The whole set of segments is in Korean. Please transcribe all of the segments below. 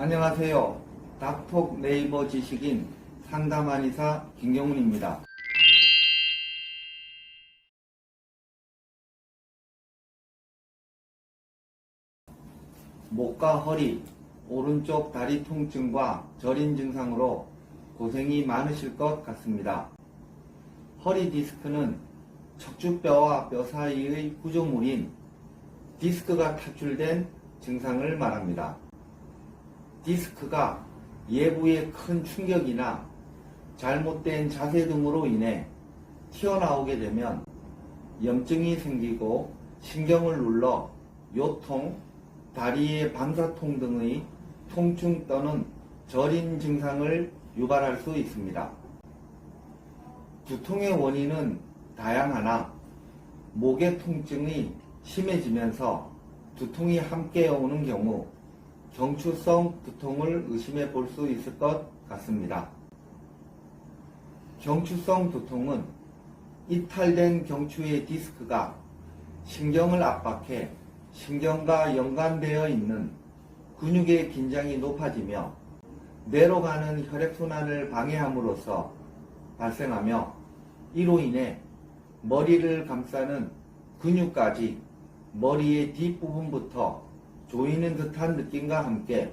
안녕하세요. 닥톡 네이버 지식인 상담 한의사 김경훈입니다. 목과 허리, 오른쪽 다리 통증과 저린 증상으로 고생이 많으실 것 같습니다. 허리 디스크는 척추뼈와 뼈 사이의 구조물인 디스크가 탈출된 증상을 말합니다. 디스크가 예부의 큰 충격이나 잘못된 자세 등으로 인해 튀어나오게 되면 염증이 생기고 신경을 눌러 요통, 다리의 방사통 등의 통증 또는 저린 증상을 유발할 수 있습니다. 두통의 원인은 다양하나 목의 통증이 심해지면서 두통이 함께 오는 경우 경추성 두통을 의심해 볼 수 있을 것 같습니다. 경추성 두통은 이탈된 경추의 디스크가 신경을 압박해 신경과 연관되어 있는 근육의 긴장이 높아지며 뇌로 가는 혈액순환을 방해함으로써 발생하며 이로 인해 머리를 감싸는 근육까지 머리의 뒷부분부터 조이는 듯한 느낌과 함께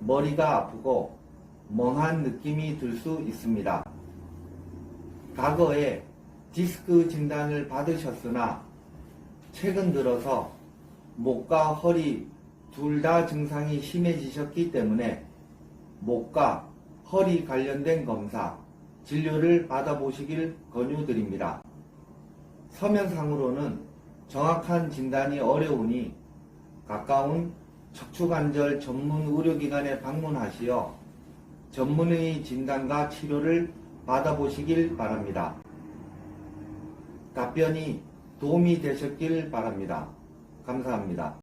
머리가 아프고 멍한 느낌이 들 수 있습니다. 과거에 디스크 진단을 받으셨으나 최근 들어서 목과 허리 둘 다 증상이 심해지셨기 때문에 목과 허리 관련된 검사, 진료를 받아보시길 권유드립니다. 서면상으로는 정확한 진단이 어려우니 가까운 척추관절 전문 의료기관에 방문하시어 전문의 진단과 치료를 받아보시길 바랍니다. 답변이 도움이 되셨길 바랍니다. 감사합니다.